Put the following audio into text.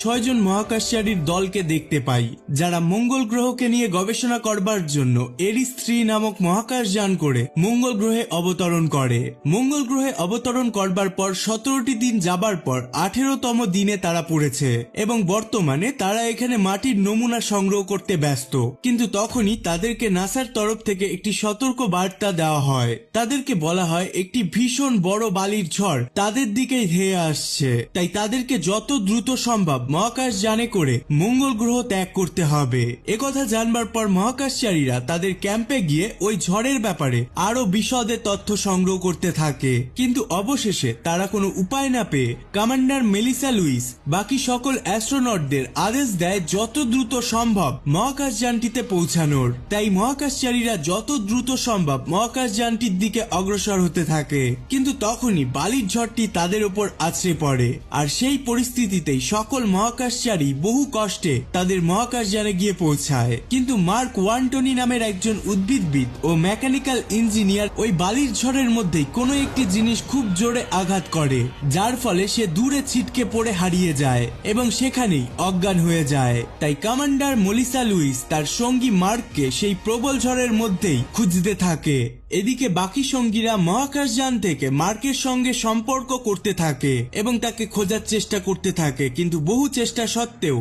ছয়জন মহাকাশচারীর দলকে দেখতে পাই, যারা মঙ্গল গ্রহকে নিয়ে গবেষণা করবার জন্য এরিস থ্রি নামক মহাকাশযান করে মঙ্গল গ্রহে অবতরণ করে। মঙ্গল গ্রহে অবতরণ করবার পর সতেরোটি দিন যাবার পর আঠেরোতম দিনে তারা পড়েছে এবং বর্তমানে তারা এখানে মাটির নমুনা সংগ্রহ করতে ব্যস্ত। কিন্তু তখনই তাদেরকে নাসার তরফ থেকে একটি সতর্ক বার্তা দেওয়া হয়। তাদেরকে বলা হয়, একটি ভীষণ বড় বালির ঝড় তাদের দিকেই ধেয়ে আসছে। তাই তাদেরকে যত দ্রুত সম্ভব মহাকাশ যানে করে মঙ্গল গ্রহ ত্যাগ করতে হবে। একথা জানবার পর মহাকাশচারীরা তাদের ক্যাম্পে গিয়ে ওই ঝড়ের ব্যাপারে আরও বিশদে তথ্য সংগ্রহ করতে থাকে। কিন্তু অবশেষে তারা কোনো উপায় না পেয়ে কমান্ডার মেলিসা লুইস, বাকি সকল অ্যাস্ট্রোনটদের আদেশ দেয় যত দ্রুত সম্ভব মহাকাশ যানটিতে পৌঁছানোর। তাই মহাকাশচারীরা যত দ্রুত সম্ভব মহাকাশ যানটির দিকে অগ্রসর হতে থাকে। কিন্তু তখনই বালির ঝড়টি তাদের উপর আছড়ে পড়ে। আর সেই পরিস্থিতিতেই সকল মহাকাশচারী বহু কষ্টে তাদের মহাকাশযানে গিয়ে পৌঁছায়। কিন্তু মার্ক ওয়ান্টনি নামের একজন উদ্ভিদবিদ ও মেকানিক্যাল ইঞ্জিনিয়ার ওই বালির ঝড়ের মধ্যেই কোনো একটি জিনিস খুব জোরে আঘাত করে, যার ফলে সে দূরে ছিটকে পড়ে হারিয়ে যায় এবং সেখানেই অজ্ঞান হয়ে যায়। তাই কমান্ডার মলিসা লুইস তার সঙ্গী মার্ককে সেই প্রবল ঝড়ের মধ্যেই খুঁজতে থাকে। এদিকে বাকি সঙ্গীরা মহাকাশযান থেকে মার্কের সঙ্গে সম্পর্ক করতে থাকে এবং তাকে খোঁজার চেষ্টা করতে থাকে, কিন্তু বহু চেষ্টা সত্ত্বেও